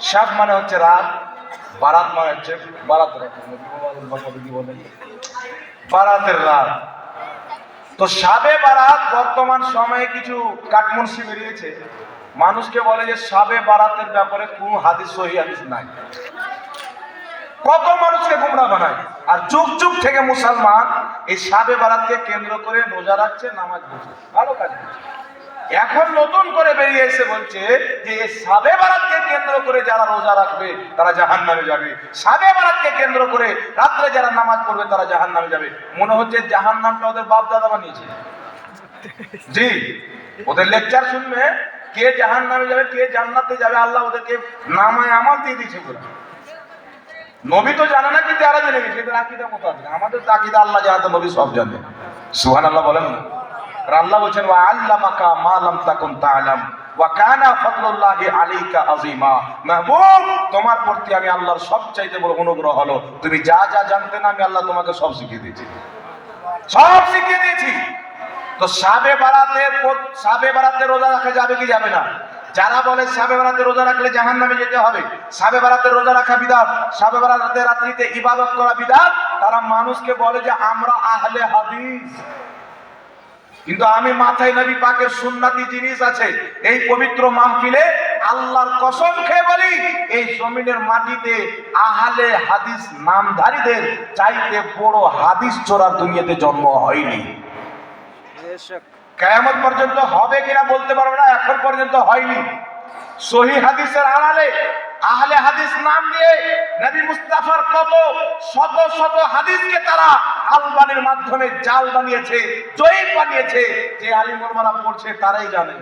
সাত মানে হচ্ছে রাত, বারাত মানে হচ্ছে বারাতের রাত। বারাতের রাত। তো সাবে বারাত বর্তমান সময়ে কিছু কাঠমনসি বেরিয়েছে। মানুষকে বলে যে সাবে বারাতের ব্যাপারে কোন হাদিস, সহি হাদিস নাই। কত মানুষকে গুমরা বানায়। আর যুগ যুগ থেকে মুসলমান এই সাবে বারাতকে কেন্দ্র করে রোজা রাখছে, নামাজ পড়ছে। ভালো কাজ। এখন নতুন করে বেরিয়ে এসে বলছে যে সাবে বারাতকে কেন্দ্র করে যারা রোজা রাখবে, তারা জাহান নামে যাবে। সাবে বারাতকে কেন্দ্র করে রাত্রে যারা নামাজ পড়বে, তারা জাহান নামে যাবে। মনে হচ্ছে জাহান নামটা ওদের বাপ দাদা বানিয়েছে। জি, ওদের লেকচার শুনবে, কে জাহান নামে যাবে, কে জান্নাতে যাবে, আল্লাহ ওদেরকে নামায় আমল দিয়ে দিয়েছে বলে। নবী তো জানে না, কিন্তু যারা জেনে গেছে, এদের আকিদা মতো আছে আমাদের আকিদা আল্লাহ জানাতে নবী সব জানে। সুহান আল্লাহ বলেন না। আল্লাহ বলছেন, ওয়া আল্লামাকা মা লাম তাকুন তাআলাম, ওয়া কানা ফাদলুল্লাহি আলাইকা আযীমা। মাহবুব, তোমার প্রতি আমি আল্লাহর সবচাইতে বড় অনুগ্রহ হলো, তুমি যা যা জানতে না, আমি আল্লাহ তোমাকে সব শিখিয়ে দিয়েছি। সব শিখিয়ে দিয়েছি। তো সাবে বারাতে সাবে বারাতে রোজা রাখা যাবে কি যাবে না? যারা বলে সাবে বারাতে রোজা রাখলে জাহান নামে যেতে হবে, সাবে বারাতে রোজা রাখা বিদাত, সাবে বারাতে রাত্রিতে ইবাদত করা বিদাত, তারা মানুষকে বলে যে, আমরা আহলে হাদিস। কিন্তু আমি মাথায় নবী পাকের সুন্নাতি জিনিস আছে এই পবিত্র মাহফিলে আল্লাহর কসম খেয়ে বলি এই জমিনের মাটিতে আহালে হাদিস নামধারীদের চাইতে বড় হাদিস চোরার দুনিয়াতে জন্ম হয়নি। কেয়ামত পর্যন্ত হবে কিনা বলতে পারব না এখন পর্যন্ত হয়নি। সহি হাদিসের আড়ালে আহলে হাদিস নাম দিয়ে নবী মুস্তাফার কত শত শত হাদিসকে তারা আলবানির মাধ্যমে জাল বানিয়েছে, জয়ীব বানিয়েছে। যে আলিম ওলমারা পড়ছে তারাই জানে।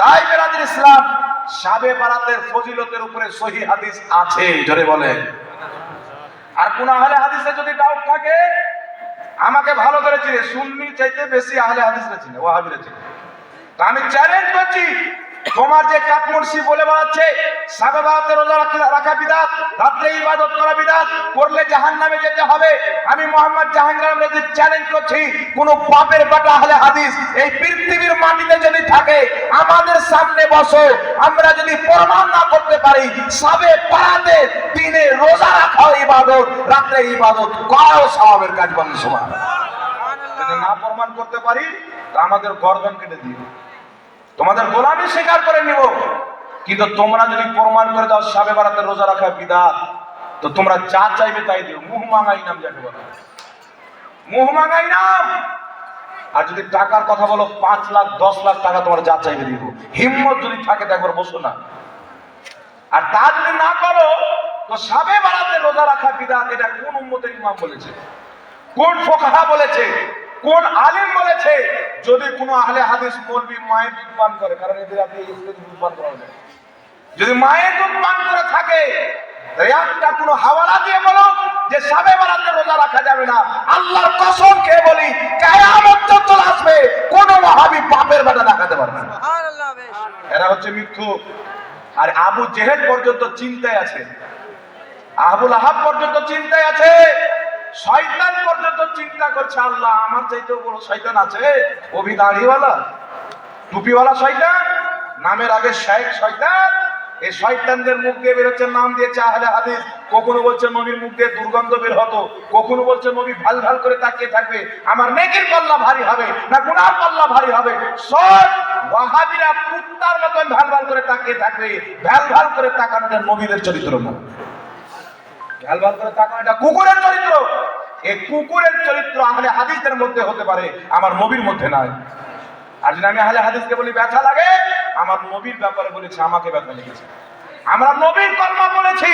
তাই বেরাদের ইসলাম সাবে বারাতের ফজিলতের উপরে সহি হাদিস আছে, জোরে বলেন। আর কোন আহলে হাদিসে যদি ডাউট থাকে, আমাকে ভালো করে চিনে। সুন্নি চাইতে বেশি আহলে হাদিসরা চিনে, ওয়াহাবিরা চিনে। আমি চ্যালেঞ্জ করছি তোমার যে কাঠমুর্শি বলে বেড়াচ্ছে, সাবে বারাতে রোজা রাখা- বিদাত রাত্রে ইবাদত করা বিদাত করলে জাহান নামে যেতে হবে। আমি মোহাম্মদ জাহাঙ্গীর আহমেদ চ্যালেঞ্জ করছি, কোন পাপের বাটা হলে হাদিস, এই পৃথিবীর মাটিতে যদি থাকে, আমাদের সামনে বসো, আমরা যদি প্রমাণ না করতে পারি, সাবে পাড়াতে দিনে রোজা রাখা ইবাদত, রাত্রে ইবাদত করাও স্বভাবের কাজ বলেন সমান না প্রমাণ করতে পারি, তা আমাদের গর্দন কেটে দিও। তোমাদের গোলামি স্বীকার করে নিব। কিন্তু তোমরা যদি প্রমাণ করে দাও সাবে বারাতে রোজা রাখা বিদাত, তো তোমরা যা চাইবে তাই দিও। মুহ মাঙ্গাই নাম যাকে বলে। মুহ মাঙ্গাই নাম! আর যদি টাকার কথা বলো, পাঁচ লাখ, দশ লাখ টাকা তোমার যা চাইবে দিব। হিম্মত যদি থাকে তো একবার বসো না। আর তা যদি না করো, তো সাবে বারাতে রোজা রাখা বিদাত, এটা কোন উম্মতের ইমাম বলেছে? কোন ফোকাহা বলেছে? কোন আলেম বলেছে যদি কোনো আহলে হাদিস মৌলবি মায়ের দুধ পান করে কারণ এদের আপনি এদের দুধ পান করা যায়। যদি মায়ের দুধ পান করে থাকে একটা কোনো হাওয়ালা দিয়ে বলো যে সাবে বারাতে রোজা রাখা যাবে না। আল্লাহর কসম খেয়ে বলি কেয়ামত যত আসবে কোন ওয়াহাবি পাপের বেটা দেখাতে পারবে না। এরা হচ্ছে মৃত্যু আর আবু জেহেল পর্যন্ত চিন্তায় আছে। আবুল আহাব পর্যন্ত চিন্তায় আছে। শয়তান পর্যন্ত চিন্তা করছে, আল্লাহ, আমার চাইতেও বড় শয়তান আছে। অভি দাড়িওয়ালা, টুপিওয়ালা শয়তান, নামের আগে শেখ শয়তান। এই শয়তানদের মুখ দিয়ে বেরোচ্ছে, নাম দিয়েছে আহলে হাদিস। কখনো বলছে নবীর মুখ দিয়ে দুর্গন্ধ বের হতো, কখনো বলছে নবী ভালো ভালো করে তাকিয়ে থাকবে। আমার নেকির পাল্লা ভারী হবে, না গুনার পাল্লা ভারী হবে। সব ওয়াহাবিরা কুত্তার মতন ভালো ভালো করে তাকিয়ে থাকবে, ভালো ভালো করে তাকানোটা নবীদের চরিত্র না ভালো ভালো করে তাকান এটা কুকুরের চরিত্র। এই কুকুরের চরিত্র আহলে হাদিসদের মধ্যে হতে পারে, আমার নবীর মধ্যে নাই। আর যদি আমি আহলে হাদিসকে বলি, ব্যথা লাগে? আমার নবীর ব্যাপারে বলেছে, আমাকে ব্যথা লেগেছে। আমরা নবীর কর্ম বলেছি।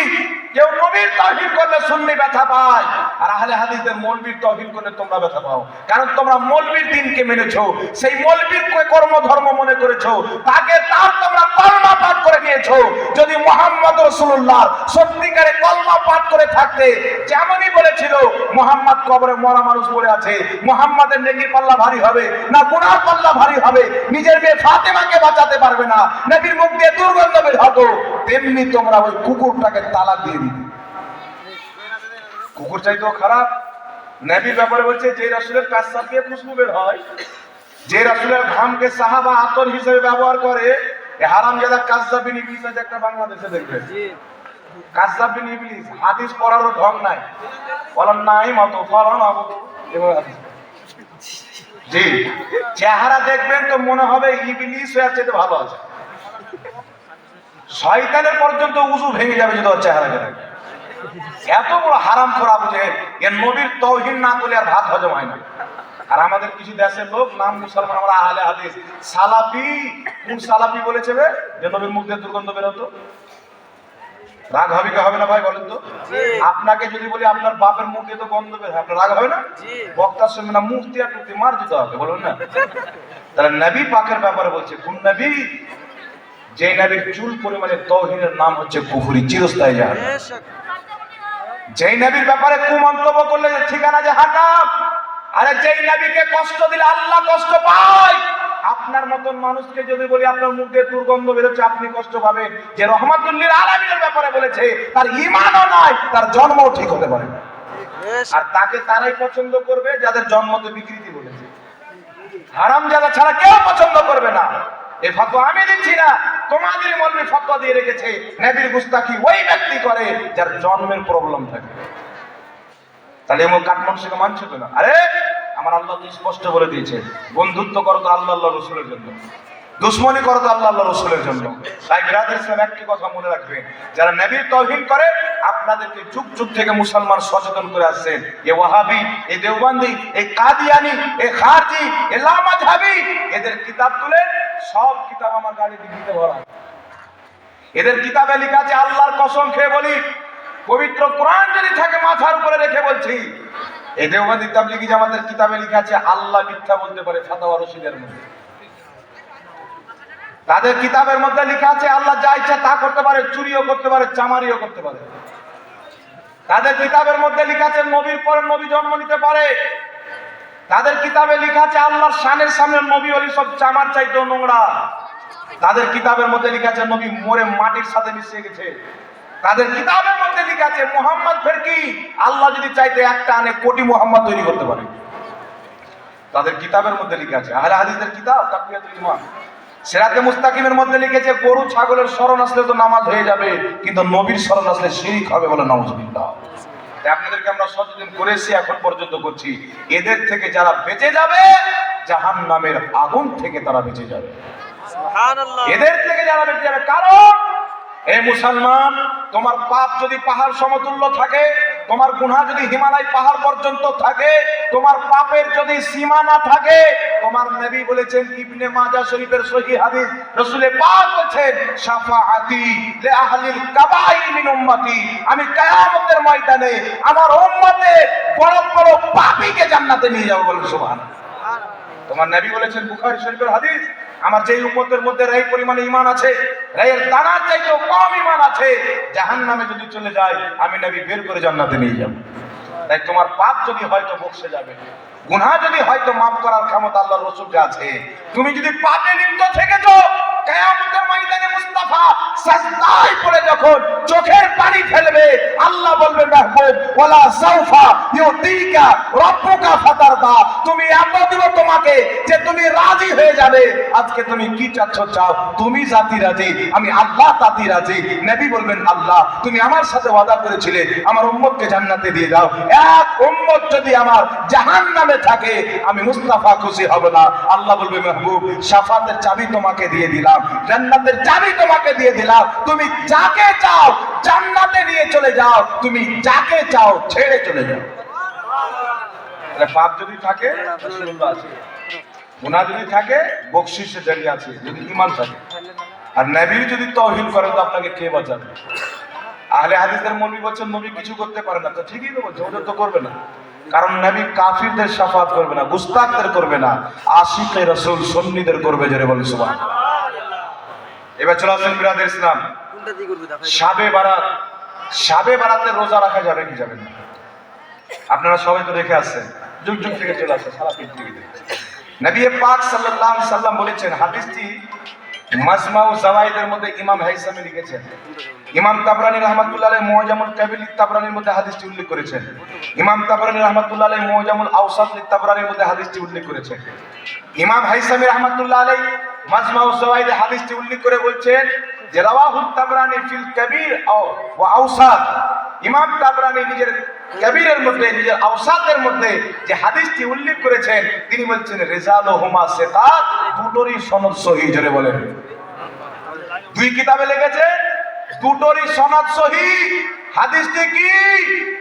কেউ নবীর তহবিল করলে শুনলে ব্যথা পায়। আর আহলে হাদিসদের মৌলবীর তহবিল করলে তোমরা ব্যথা পাও। কারণ তোমরা মৌলবীর দিনকে মেনেছো, সেই মৌলবীর কর্ম ধর্ম মনে করেছ, তাকে তার তোমরা কলমা পাঠ করে নিয়েছো। যদি মোহাম্মদ রসুল্লাহ সত্যিকারে কলমা পাঠ করে থাকতে, যেমনই বলেছিল, মোহাম্মদ কবরে মরা মানুষ পড়ে আছে, মোহাম্মদের নেকির পাল্লা ভারী হবে না গুনার পাল্লা ভারী হবে, নিজের মেয়ে ফাতেমাকে বাঁচাতে পারবে না, নবীর মুখ দিয়ে দুর্গন্ধ বের হতো তেমনি তোমরা ওই কুকুরটাকে তালা দিয়ে দিবে কুকুর চাইতেও খারাপ। নবীর ব্যাপারে বলছে যে রাসুলের কাছার দিয়ে খুশবু বের হয় যে রাসুলের ঘামকে সাহাবা আতর হিসেবে ব্যবহার করে হারাম জাদা কাজদাবিন ইবলিস আছে একটা বাংলাদেশে দেখবেন। কাজদাবিন ইবলিস হাদিস পড়ারও ঢং নাই। বলেন নাই মতো ফলন এবার জি। চেহারা দেখবেন তো মনে হবে ইবলিস হয়ে চেয়ে ভালো আছে। শয়তানের পর্যন্ত উজু ভেঙে যাবে যদি ওর চেহারা দেখে। এত বড় হারাম করা বুঝে এর নবীর তৌহিন না করলে আর ভাত হজম হয় না। আর আমাদের কিছু দেশের লোক নাম মুসলমান আমরা আহলে হাদিস। সালাফি কোন সালাফি বলেছে বে? যে নবীর মুখ দিয়ে দুর্গন্ধ বেরোতো? রাগ হবে কি হবে না ভাই বলেন তো? আপনাকে যদি বলি আপনার বাপের মুখ দিয়ে তো গন্ধ বের হয় আপনার রাগ হবে না? বক্তার সঙ্গে না মুখ দিয়ে টুকতে মার দিতে হবে বলুন না? তাহলে নবী পাকের ব্যাপারে বলছে কোন নবী যে নবীর চুল পরিমাণে তৌহিনের নাম হচ্ছে কুফুরি চিরস্থায়ী জাহান যেই নবীর ব্যাপারে কুমন্তব্য করলে যে ঠিকানা যে হাকাম আরে যেই নবীকে কষ্ট দিলে আল্লাহ কষ্ট পায়। আপনার মতন মানুষকে যদি বলি আপনার মুখ দিয়ে দুর্গন্ধ বেরোচ্ছে আপনি কষ্ট পাবেন। যে রহমাতুল্লির আলমীর ব্যাপারে বলেছে তার ইমানও নাই তার জন্মও ঠিক হতে পারে আর তাকে তারাই পছন্দ করবে যাদের জন্মতে বিকৃতি বলেছে। হারাম জায়গা ছাড়া কেউ পছন্দ করবে না। এই ফতোয়া আমি দিচ্ছি না তোমাদের মলবি ফতোয়া দিয়ে রেখেছে নবীর গুস্তাকি ওই ব্যক্তি করে যার জন্মের প্রবলেম থাকে। তাহলে এমন কাঠ মানুষকে মানছে না আরে, আমার আল্লাহ তো স্পষ্ট বলে দিয়েছে, বন্ধুত্ব করো তো আল্লাহ আল্লাহ রসুলের জন্য। দুশ্মনী করো তো আল্লাহ রসুলের জন্য। তাই বিরাদ ইসলাম একটি কথা মনে রাখবেন যারা নবীর তহিন করে, আপনাদেরকে যুগ যুগ থেকে মুসলমান সচেতন করে আসছেন। এ ওয়াহাবি, এ দেওবান্দি, এ কাদিয়ানি, এ খারজি, এ লামাজহাবি এদের কিতাব তুলে সব কিতাব আমার গাড়ি ডিগ্রিতে ভরা। এদের কিতাবে লেখা আছে, আল্লাহর কসম খেয়ে বলি, পবিত্র কোরআন যদি থাকে মাথার উপরে রেখে বলছি। এই দেওবান্দি তাবলিগি জামাতের কিতাবে লেখা আছে, আল্লাহ মিথ্যা বলতে পারে ফাতাওয়া রশিদের মধ্যে। তাদের কিতাবের মধ্যে লেখা আছে, আল্লাহ যা ইচ্ছা তা করতে পারে, চুরিও করতে পারে, চামারিও করতে পারে। তাদের কিতাবের মধ্যে লেখা আছে, নবীর পরে নবী জন্ম নিতে পারে। তাদের কিতাবে লেখা আছে, আল্লাহর শানের সামনে নবী অলি সব চামার চাইতেও নোংরা। তাদের কিতাবের মধ্যে লেখা আছে, নবী মরে মাটির সাথে মিশে গেছে। তাদের কিতাবের মধ্যে লেখা আছে, মোহাম্মদ ফের কি? আল্লাহ যদি চাইতে একটা আনে, কোটি মোহাম্মদ তৈরি করতে পারে। তাদের কিতাবের মধ্যে লেখা আছে, আহলে হাদিসের কিতাব তাকবিয়াতুল ইমান। সেরাতে মুস্তাকিমের মধ্যে লিখেছে গরু ছাগলের শরণ আসলে তো নামাজ হয়ে যাবে কিন্তু নবীর শরণ আসলে শিরিক হবে বলে নাউজুবিল্লাহ। তাই আপনাদেরকে আমরা সচেতন করেছি এখন পর্যন্ত করছি। এদের থেকে যারা বেঁচে যাবে জাহান নামের আগুন থেকে তারা বেঁচে যাবে। এদের থেকে যারা বেঁচে যাবে কারণ এই মুসলমান তোমার পাপ যদি পাহাড় সমতুল্য থাকে তোমার গুনাহ যদি হিমালয় পাহাড় পর্যন্ত থাকে, তোমার পাপের যদি সীমা না থাকে, তোমার নবী বলেছেন, ইবনে মাজা শরীফের সহি হাদিস, রাসূলে পাক বলেছেন, শাফাআতি লি আহলিল কাবাইর মিন উম্মতি। আমি কিয়ামতের ময়দানে আমার উম্মতের বড় বড় পাপীকে জান্নাতে নিয়ে যাব বলে সুবহানাল্লাহ। তোমার নবী বলেছেন, বুখারী শরীফের হাদিস আমার যেই উম্মতের মধ্যে রাই পরিমাণে ইমান আছে রায়ের দানার চাইতেও কম ইমান আছে জাহান নামে যদি চলে যায়, আমি নবী বের করে জান্নাতে নিয়ে যাব। তাই তোমার পাপ যদি হয়তো বক্সে যাবে। গুনাহ যদি হয়তো মাফ করার ক্ষমতা আল্লাহর রসুলকে আছে। তুমি যদি পাপে লিপ্ত থেকেছো কিয়ামতের ময়দানে মুস্তাফা সাজদায় পড়ে যখন চোখের পানি ফেলবে, আল্লাহ বলবে মাহবুব, ওয়ালা সাউফা ইউতিকা রব্বুকা ফাতারদা। তুমি এত দিব তোমাকে যে তুমি রাজি হয়ে যাবে। আজকে তুমি কি চাচ্ছ চাও? তুমি জাতি রাজি, আমি আল্লাহ তাতি রাজি। নবী বলবেন, আল্লাহ, তুমি আমার সাথে ওয়াদা করেছিলে, আমার উম্মতকে জান্নাতে দিয়ে দাও। এক উম্মত যদি আমার জাহান্নামে থাকে, আমি মুস্তাফা খুশি হব না। আল্লাহ বলবে, মাহবুব শাফাতের চাবি তোমাকে দিয়ে দিলাম। জান্নাতের চাবি তোমাকে দিয়ে দিলাম। তুমি যাকে চাও, জান্নাতে নিয়ে চলে যাও। তুমি যাকে চাও, ছেড়ে চলে যাও। তাহলে পাপ যদি থাকে গুনাহ যদি থাকে বকশিসের জায়গা আছে, যদি ঈমান থাকে। আর নবীর যদি তৌহিদ করেন, তো আপনাকে কে বাঁচাবে? আহলে হাদিসের মৌলবী বলছেন, নবী কিছু করতে পারে না। তো ঠিকই তো বলছে, ওদের তো করবে না। কারণ নবী কাফিরদের সাফাত করবে না গুস্তাকদের করবে না। আশিকে রসুল সন্নিদের করবে, জোরে বলে সুবহান এবার চলে আসেন বিরাদের ইসলাম। সাবে বারাত। সাবে বারাতে রোজা রাখা যাবে কি যাবে না? আপনারা সবাই তো রেখে আসছেন। যুগ যুগ থেকে চলে আসছে সারা পৃথিবীতে। নবী পাক সাল্লাল্লাহু আলাইহি সাল্লাম বলেছেন হাদিসটি মাজমাউ জাওয়াইদের মধ্যে ইমাম হাইসামি লিখেছেন। ইমাম তাবরানী রহমাতুল্লাহ আলাইহি মুআজামুল কাবিল তাবরানীর মধ্যে হাদিসটি উল্লেখ করেছেন। ইমাম তাবরানী রহমাতুল্লাহ আলাইহি মুআজামুল আওসাত তাবরানীর মধ্যে হাদিসটি উল্লেখ করেছেন। ইমাম হাইসামি রহমাতুল্লাহ আলাইহি হাদিসটি উল্লেখ করে বলছেন তাবরানি কাবীর ইমাম তাবরানি নিজের কবিরের নিজের যে হাদিসটি উল্লেখ করেছেন, তিনি বলছেন সেকাত দুটোরই সনদ সহি বলেন। দুই কিতাবে লেগেছে দুটোরই সনদ সহি হাদিসটি কি?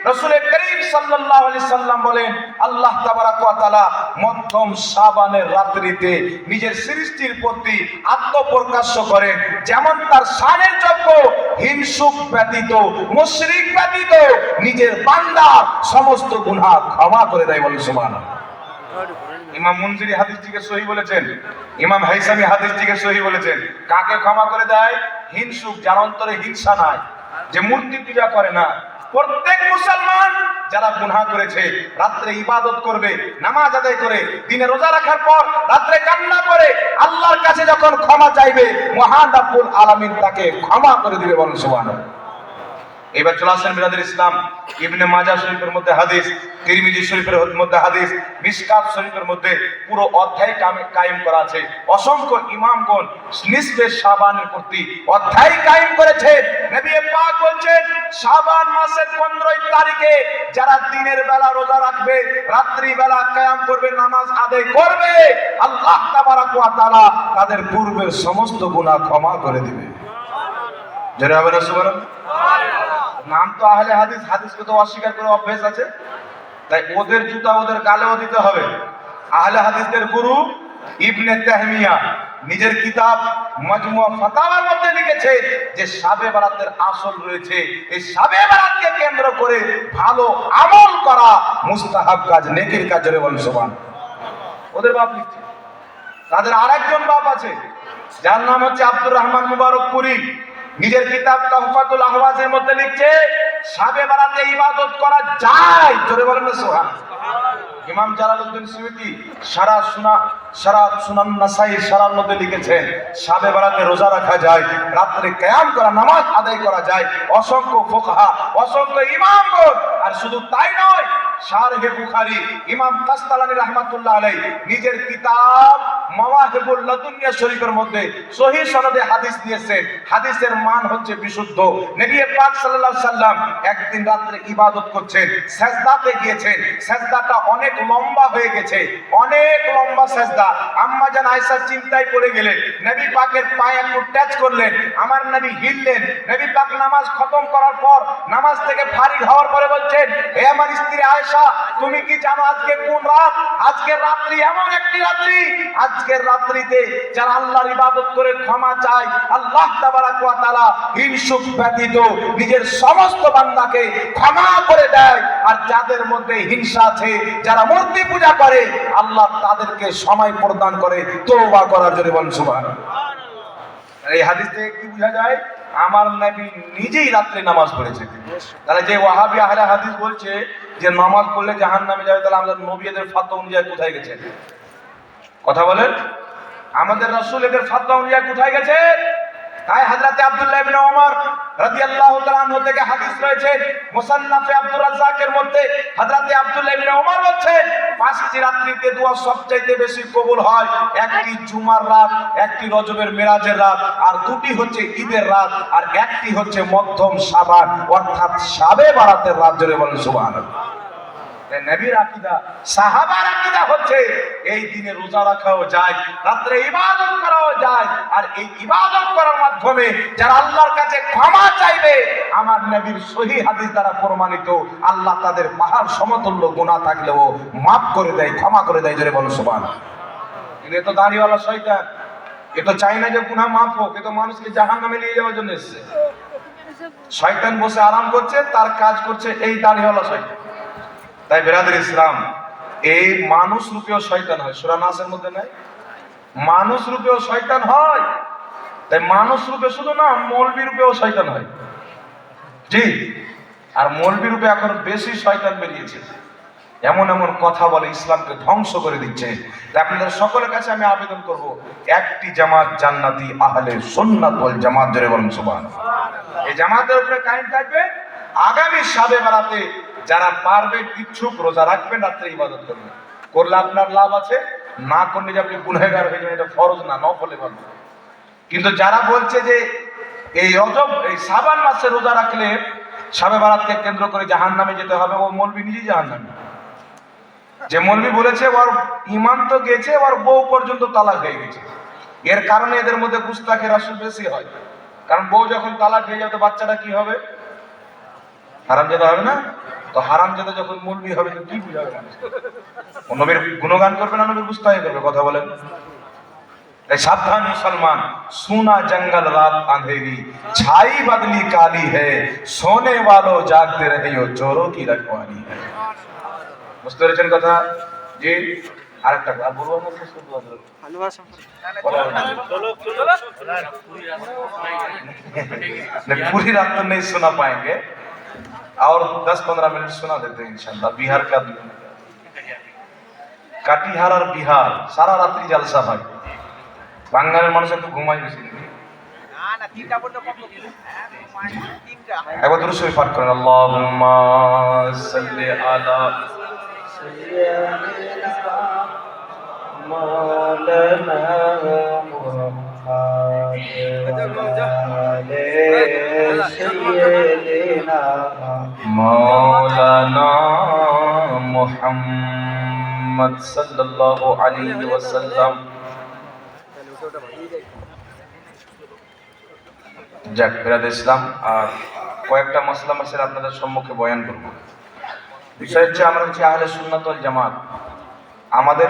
রাসূল করিম সাল্লাল্লাহু আলাইহি সাল্লাম বলেন, আল্লাহ তাবারাক ওয়া তাআলা মধ্যম শাবানের রাত্রিতে নিজের সৃষ্টির প্রতি আত্মপ্রকাশ্য করেন। যেমন তার শানের যোগ্য হিংসুক ব্যতীত, মুশরিক ব্যতীত, নিজের বান্দার সমস্ত গুনাহ ক্ষমা করে দেয় বলে সুবহানাল্লাহ। ইমাম মুনজিরি হাদিসটিকে সহি বলেছেন, ইমাম হাইসামি হাদিসটিকে সহি বলেছেন। কাকে ক্ষমা করে দেয়? হিংসুক, যার অন্তরে হিংসা নাই। যে মূর্তি পূজা করে না, প্রত্যেক মুসলমান যারা গুনহা করেছে, রাত্রে ইবাদত করবে, নামাজ আদায় করে, দিনে রোজা রাখার পর রাত্রে কান্না করে, আল্লাহর কাছে যখন ক্ষমা চাইবে, মহান আব্বুল আলামিন তাকে ক্ষমা করে দিবে বলেন সুবহানাল্লাহ। এবার চলে আসেন বিরাদের ইসলাম, ইবনে মাজা শরীফের মধ্যে হাদিস, তিরমিজি শরীফের মধ্যে হাদিস, মিসকাত শরীফের মধ্যে পুরো অধ্যায় কামে- কায়েম করা আছে। অসংখ্য ইমামগণ নিসবে শাবানের প্রতি অধ্যায় কায়েম করেছে। নবী পাক বলছেন, শাবান মাসের 15 তারিখে যারা দিনের বেলা রোজা রাখবে, রাত্রি বেলা কায়াম করবে, নামাজ আদায় করবে, আল্লাহ তাবারাক ওয়া তাআলা তাদের পূর্বের সমস্ত গুনাহ ক্ষমা করে দিবে। যারা হবে সুবহানাল্লাহ? নাম তো আহলে হাদিস, হাদিসকে তো অস্বীকার করে অভ্যেস আছে। তাই ওদের জুতা ওদের গালেও দিতে হবে। আহলে হাদিসদের গুরু ইবনে তাহমিয়া নিজের কিতাব মজমুয়া ফাতাওয়ার মধ্যে লিখেছে যে সাবে বারাতের আসল রয়েছে। এই সাবে বারাতকে কেন্দ্র করে ভালো আমল করা মুস্তাহাব কাজ, নেকির কাজ বলেন, সুবহান। ওদের বাপ লিখছে। তাদের আরেকজন বাপ আছে, যার নাম হচ্ছে আব্দুর রহমান মুবারকপুরি। নিজের কিতাব তহফাতুল আহওয়াজের মধ্যে লিখছে সাবে বারাতে ইবাদত করা যায়। জোরে বলেন না সোহান ইমাম জালালউদ্দিন সুয়ুতি সারা সুনা সারা সুনান নাসাই সারার মধ্যে লিখেছেন সাবে বারাতে রোজা রাখা যায় রাত্রে কিয়াম করা নামাজ আদায় করা যায়। অসংখ্য ফুকহা অসংখ্য ইমামগণ আর শুধু তাই নয় শারহে বুখারী ইমাম কাস্তালানি রাহমাতুল্লাহ আলাইহি নিজের কিতাব মাওয়াহিবুল লাদুনিয়া শরীফের মধ্যে সহিহ সনদে হাদিস দিয়েছেন হাদিসের মান হচ্ছে বিশুদ্ধ। নবী পাক সাল্লাল্লাহু সাল্লাম একদিন রাত্রে ইবাদত করছেন, সেজদাতে গিয়েছেন। সেজদাটা অনেক লম্বা হয়ে গেছে। অনেক লম্বা সেজদা। আম্মা জান আয়েশা চিন্তায় পড়ে গেলেন। নবী পাকের পায়ে একটু টাচ করলেন। আমার নবী হিললেন। নবী পাক নামাজ খতম করার পর নামাজ থেকে ফারিগ হওয়ার পরে বলছেন, হে আমার স্ত্রী আয়েশা, তুমি কি জানো আজকে কোন রাত? আজকের রাত্রি এমন একটি রাত্রি। আজকের রাত্রিতে যারা আল্লাহর ইবাদত করে ক্ষমা চায়, আল্লাহ তাবারাক ওয়া তাআলা হিংসুক ব্যতীত নিজের সমস্ত বান্দাকে ক্ষমা করে দেয়। আর যাদের মধ্যে হিংসা আছে, যারা মূর্তি পূজা করে, আল্লাহ তাদেরকে সময় প্রদান করে, তওবা করার জন্য বলেন সুবহানাল্লাহ। এই হাদিস থেকে কি বোঝা যায়? আমার নবী নিজেই রাত্রে নামাজ পড়েছে। তাহলে যে ওয়াহাবি আহলে হাদিস বলছে যে, নামাজ পড়লে জাহান নামে যাবে, তাহলে আমাদের নবী এদের ফাতwa অনুযায়ী কোথায় গেছে? কথা বলেন। আমাদের রসুল এদের ফাতwa অনুযায়ী কোথায় গেছে? তাই হযরতে আব্দুল্লাহ ইবনে ওমর রাদিয়াল্লাহু তাআলা আনহু থেকে হাদিস রয়েছে, মুসান্নাফে আব্দুর রাজ্জাকের মধ্যে হযরতে আব্দুল্লাহ ইবনে ওমর বলছেন পাঁচটি রাত্রিতে দোয়া সবচাইতে বেশি কবুল হয়, একটি জুমার রাত, একটি রজবের মেরাজের রাত, আর দুটি হচ্ছে ঈদের রাত, আর একটি হচ্ছে মধ্যম শাবান অর্থাৎ শাবে বারাতের রাত জুড়ে বলেন সুবহানাল্লাহ। নবীর আকীদা, সাহাবার আকীদা হচ্ছে, এই দিনে রোজা রাখাও যায়, রাত্রে ইবাদত করাও যায়, আর এই ইবাদত করার মাধ্যমে যারা আল্লাহর কাছে ক্ষমা চাইবে, আমার নবীর সহি হাদিস দ্বারা প্রমাণিত, আল্লাহ তাদের পাহাড় সমতুল্য গুনাহ থাকলেও মাফ করে দেয়, ক্ষমা করে দেয়, জোরে বলো সুবহানাল্লাহ। এ তো দাঁড়িওয়ালা শয়তান, এ তো চাই না যে গুনাহ মাফ হোক, এ তো মানুষকে জাহান্নামে নিয়ে যাওয়ার জন্য এসেছে। শয়তান বসে আরাম করছে, তার কাজ করছে এই দাঁড়িওয়ালা শয়তান। তাই বেরাদের ইসলাম, এই মানুষ রূপেও শয়তান হয়। সুরা নাসের মধ্যে নাই? মানুষ রূপেও শয়তান হয়। তাই মানুষ রূপে শুধু না, মৌলবি রূপেও শয়তান হয়। জি? আর মৌলবি রূপে এখন বেশি শয়তান বেরিয়েছে। এমন এমন কথা বলে ইসলামকে ধ্বংস করে দিচ্ছে। তাই আপনাদের সকলের কাছে আমি আবেদন করব, একটি জামাত জান্নাতি আহলে সুন্নাত ওয়াল জামাত, জোরে বলুন সুবহানাল্লাহ। এই জামাতের উপরে কায়েম থাকবে আগামী সাবে বেলাতে যারা পারবে, ইচ্ছুক, রোজা রাখবেন রাত্রে ইবাদত করবেন করলে আপনার লাভ আছে, না করলে যে আপনি গুনহেগার হয়ে যাবেন, এটা ফরজ না, নফলে ভালো কিন্তু যারা বলছে যে এই রজব এই সাবান মাসে রোজা রাখলে সাবে বারাতকে কেন্দ্র করে জাহান নামে যেতে হবে, ও মলবি নিজেই জাহান নামে যে মলবি বলেছে, ওর ইমান তো গেছে, ওর বউ পর্যন্ত তালাক হয়ে গেছে। এর কারণে এদের মধ্যে গুস্তাখের আসল বেশি হয়। কারণ বউ যখন তালাক হয়ে যাবে, তো বাচ্চাটা কি হবে? হারামজাদা হবে না? তো হারামজাদা যখন মলবি হবে তো কি বুঝাবে মানুষ ও নবীর গুণগান করবে না নবীর গুস্তাখি করবে কথা বলেন এই সাবধান মুসলমান সোনা जंगल रात अंधेरी छाई बदली काली है सोने वालों जागते रहे हो चोरों की रखवाली है বুঝতে পেরেছেন কথা জি আরেকটা আর বলবো না শেষ করতে পারবো? বলা হবে না। नहीं, पूरी रात तो नहीं सुना पाएंगे और 10-15 मिनट सुना देते हैं इंशाल्लाह बिहार का কাটিহার আর বিহার সারা রাত্রি জালসা হয় বাঙালির মানুষ একটু ঘুমাই বেশি নাকি? না না তিনটা পর্যন্ত কম তিনটা একবার দুরূদ শরীফ পাঠ করেন আল্লাহুম্মা মুহাম্মদ সাল্লাল্লাহু আলাইহি ওয়াসাল্লাম যাক ফেরাদ ইসলাম আর কয়েকটা মশলা মাসের আপনাদের সম্মুখে বয়ান করব। বিষয় হচ্ছে, আমরা হচ্ছে আহলে সুন্নাত ওয়াল জামাত। আমাদের